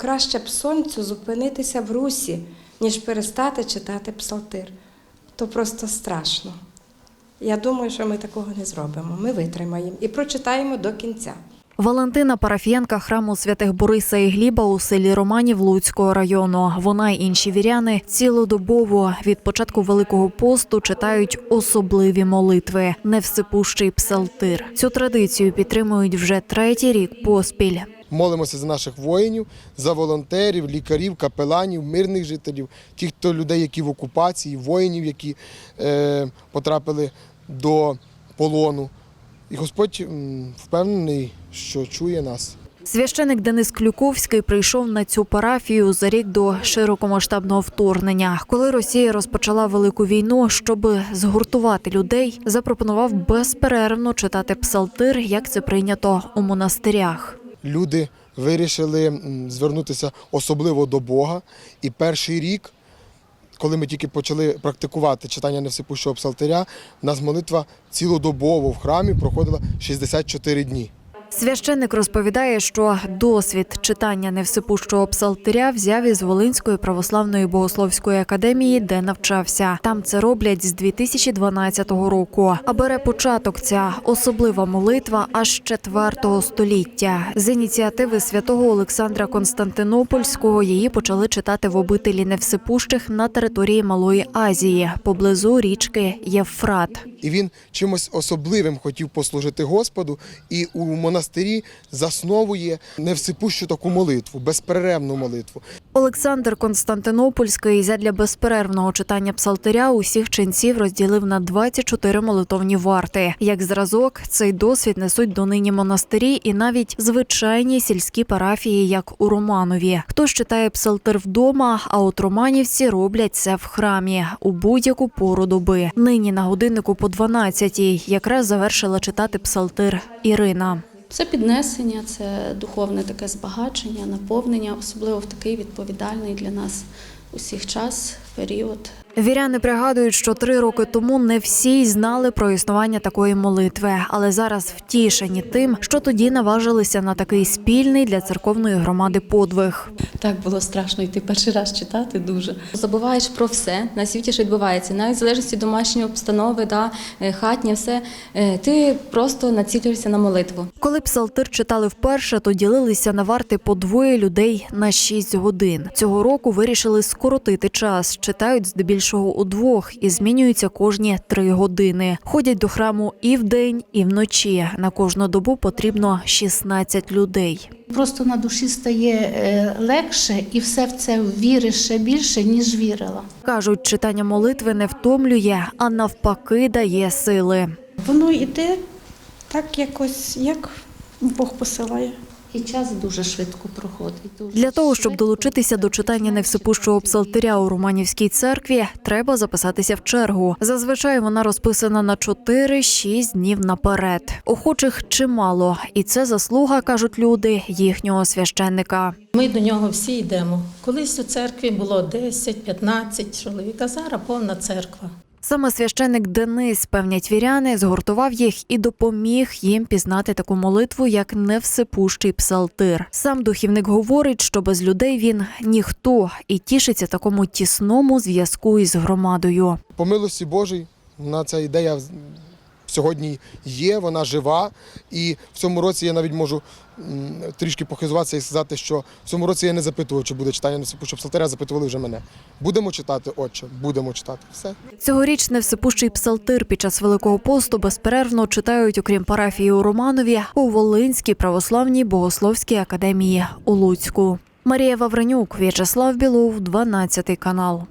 Краще б сонцю зупинитися в русі, ніж перестати читати псалтир. То просто страшно. Я думаю, що ми такого не зробимо. Ми витримаємо і прочитаємо до кінця. Валентина парафіянка храму святих Бориса і Гліба у селі Романів Луцького району. Вона й інші віряни цілодобово від початку Великого посту читають особливі молитви, невсипущий псалтир. Цю традицію підтримують вже третій рік поспіль. Молимося за наших воїнів, за волонтерів, лікарів, капеланів, мирних жителів, тих, хто людей, які в окупації, воїнів, які е, потрапили до полону. І Господь впевнений, що чує нас. Священик Денис Клюковський прийшов на цю парафію за рік до широкомасштабного вторгнення. Коли Росія розпочала велику війну, щоб згуртувати людей, запропонував безперервно читати псалтир, як це прийнято у монастирях. Люди вирішили звернутися особливо до Бога. І перший рік, коли ми тільки почали практикувати читання Невсипущого псалтиря, у нас молитва цілодобово в храмі проходила 64 дні. Священник розповідає, що досвід читання невсипущого псалтиря взяв із Волинської православної богословської академії, де навчався. Там це роблять з 2012 року. А бере початок ця особлива молитва аж з 4 століття. З ініціативи святого Олександра Константинопольського її почали читати в обителі невсипущих на території Малої Азії поблизу річки Євфрат. І він чимось особливим хотів послужити Господу, і у монастирі засновує невсипущу таку молитву, безперервну молитву. Олександр Константинопольський задля безперервного читання псалтиря усіх ченців розділив на 24 молитовні варти. Як зразок, цей досвід несуть донині монастирі і навіть звичайні сільські парафії, як у Романові. Хтось читає псалтир вдома, а от романівці роблять це в храмі у будь-яку пору доби. Нині на годиннику по 12-й якраз завершила читати псалтир Ірина. Це піднесення, це духовне таке збагачення, наповнення, особливо в такий відповідальний для нас усіх час, період. Віряни пригадують, що три роки тому не всі знали про існування такої молитви, але зараз втішені тим, що тоді наважилися на такий спільний для церковної громади подвиг. Так було страшно йти перший раз читати дуже. Забуваєш про все на світі, що відбувається, навіть в залежності домашньої обстанови, да, е, хатнє, все. Е, Ти просто націлюєшся на молитву. Коли псалтир читали вперше, то ділилися на варти по двоє людей на шість годин. Цього року вирішили скоротити час. Читають здебільшого удвох і змінюються кожні три години. Ходять до храму і вдень, і вночі. На кожну добу потрібно 16 людей. Просто на душі стає е, легше і все в це віриш ще більше, ніж вірила. Кажуть, читання молитви не втомлює, а навпаки дає сили. Воно йде так якось, як Бог посилає. І час дуже швидко проходить. Дуже Для того, щоб долучитися до читання невсипущого псалтиря у Романівській церкві, треба записатися в чергу. Зазвичай вона розписана на 4-6 днів наперед. Охочих чимало, і це заслуга, кажуть люди, їхнього священника. Ми до нього всі йдемо. Колись у церкві було 10-15 чоловік, а зараз повна церква. Саме священник Денис, певнять віряни, згуртував їх і допоміг їм пізнати таку молитву, як невсипущий псалтир. Сам духівник говорить, що без людей він ніхто і тішиться такому тісному зв'язку із громадою. По милості Божій, на ця ідея сьогодні є, вона жива. І в цьому році я навіть можу трішки похизуватися і сказати, що в цьому році я не запитував, чи буде читання Невсипущого псалтиря, запитували вже мене. Будемо читати, отче, будемо читати. Все. Цьогоріч невсипущий псалтир під час Великого посту безперервно читають, окрім парафії у Романові, у Волинській православній богословській академії у Луцьку. Марія Вавренюк, В'ячеслав Білов, 12 канал.